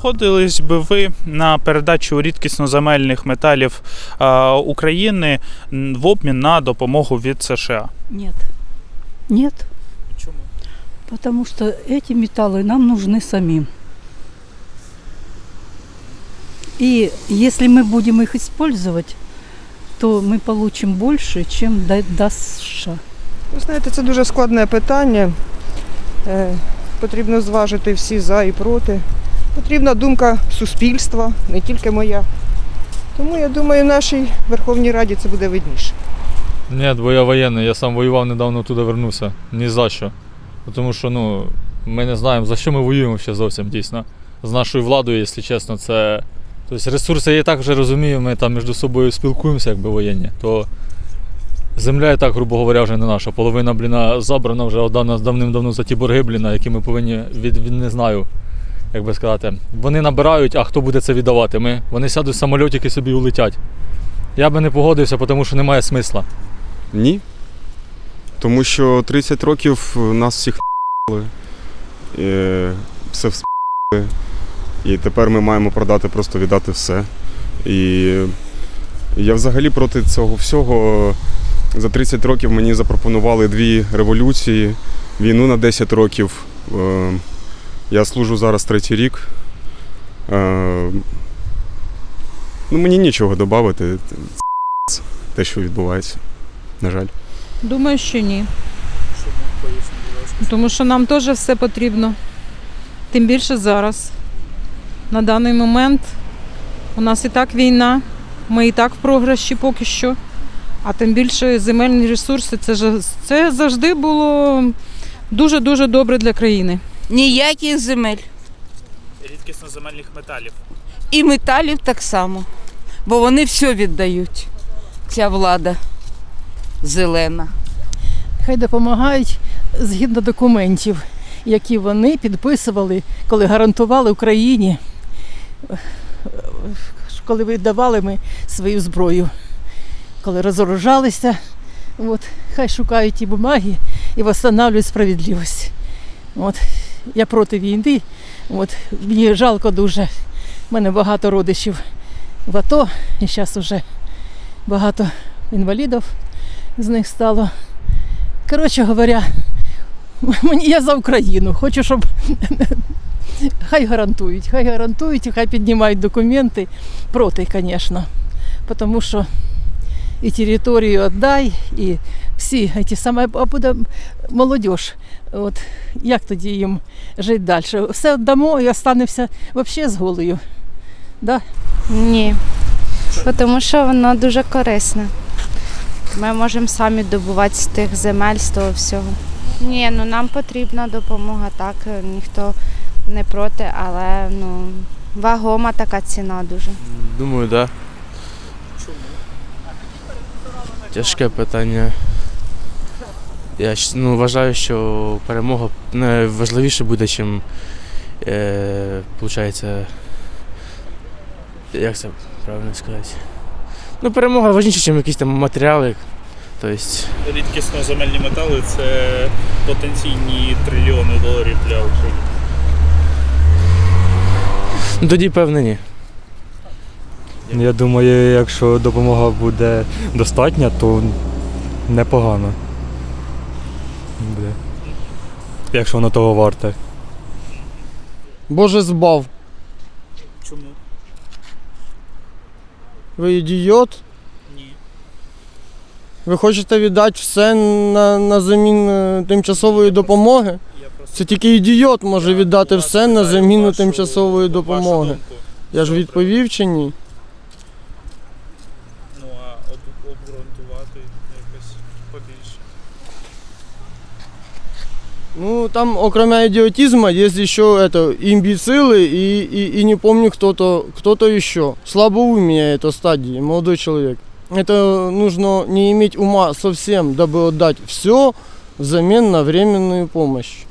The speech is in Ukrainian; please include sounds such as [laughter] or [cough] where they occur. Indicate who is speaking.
Speaker 1: погодились би ви на передачу рідкісноземельних металів е, України м, в обмін на допомогу від США?
Speaker 2: Нет. Нет,
Speaker 1: Чому?
Speaker 2: потому что эти металлы нам нужны самим. И если мы будем их использовать, то мы получим больше, чем да- даст США.
Speaker 3: Ви знаєте, це дуже складне питання. Е, Потрібно зважити всі за і проти. Потрібна думка суспільства, не тільки моя. Тому я думаю, нашій Верховній Раді це буде видніше.
Speaker 4: Ні, бо я воєнний, я сам воював недавно туди вернувся. Ні за що. Тому що ну, ми не знаємо, за що ми воюємо ще зовсім дійсно. З нашою владою, якщо чесно, це. Тобто ресурси я і так вже розумію, ми там між собою спілкуємося, якби воєнні, то земля і так, грубо говоря, вже не наша. Половина бліна забрана вже отдана давним-давно за ті борги, бліна, які ми повинні від, від не знаю, як би сказати. Вони набирають, а хто буде це віддавати? Ми. Вони сядуть в самольотики собі улетять. Я би не погодився, тому що немає смисла.
Speaker 5: Ні. Тому що 30 років нас всіх ***ли, і все вспили. І тепер ми маємо продати, просто віддати все. І я взагалі проти цього всього. За 30 років мені запропонували дві революції, війну на 10 років. Я служу зараз третій рік. Е, Ну, мені нічого додати. Те, що відбувається. На жаль.
Speaker 6: Думаю, що ні. Тому що нам теж все потрібно. Тим більше зараз. На даний момент у нас і так війна, ми і так в програші поки що. А тим більше земельні ресурси це, це завжди було дуже-дуже добре для країни.
Speaker 7: Ніяких земель.
Speaker 1: Рідкісноземельних металів.
Speaker 7: І металів так само. Бо вони все віддають. Ця влада зелена.
Speaker 8: Хай допомагають згідно документів, які вони підписували, коли гарантували Україні, коли віддавали ми свою зброю, коли розоружалися. От, хай шукають ті бумаги і встановлюють справедливість. От, я проти війни. От, мені жалко дуже. У мене багато родичів в АТО, і зараз вже багато інвалідів з них стало. Коротше говоря, [laughs] мені я за Україну. Хочу, щоб [laughs] хай гарантують, хай гарантують і хай піднімають документи проти, звісно. Тому що і територію віддай, і всі ті саме, а буде молодь. От як тоді їм жити далі? Все віддамо і останемося взагалі з голою. Да?
Speaker 9: Ні. Тому що воно дуже корисне. Ми можемо самі добувати з тих земель, з того всього. Ні, ну нам потрібна допомога, так, ніхто не проти, але ну, вагома така ціна дуже.
Speaker 10: Думаю, так. Да.
Speaker 1: Чому?
Speaker 10: Тяжке питання. Я ну, вважаю, що перемога не важливіше буде, чим е, получається. Як це правильно сказати? Ну, перемога важніше, ніж якісь там матеріали. Тобто,
Speaker 1: Рідкісноземельні метали це потенційні трильйони доларів для України.
Speaker 10: ну тоді певне ні.
Speaker 11: Я думаю, якщо допомога буде достатня, то непогано. Буде. Якщо воно того варте.
Speaker 12: Боже збав.
Speaker 1: Чому?
Speaker 12: Ви ідіот?
Speaker 1: Ні.
Speaker 12: Ви хочете віддати все на, на заміну тимчасової допомоги?
Speaker 1: Я просто
Speaker 12: Це тільки ідіот може
Speaker 1: Я
Speaker 12: віддати все на заміну
Speaker 1: вашу-
Speaker 12: тимчасової допомоги. Я ж відповів чи ні? Ну, там, окромя идиотизма, есть еще это, имбецилы и, и, и не помню кто-то кто еще. Слабоумие это стадии, молодой человек. Это нужно не иметь ума совсем, дабы отдать все взамен на временную помощь.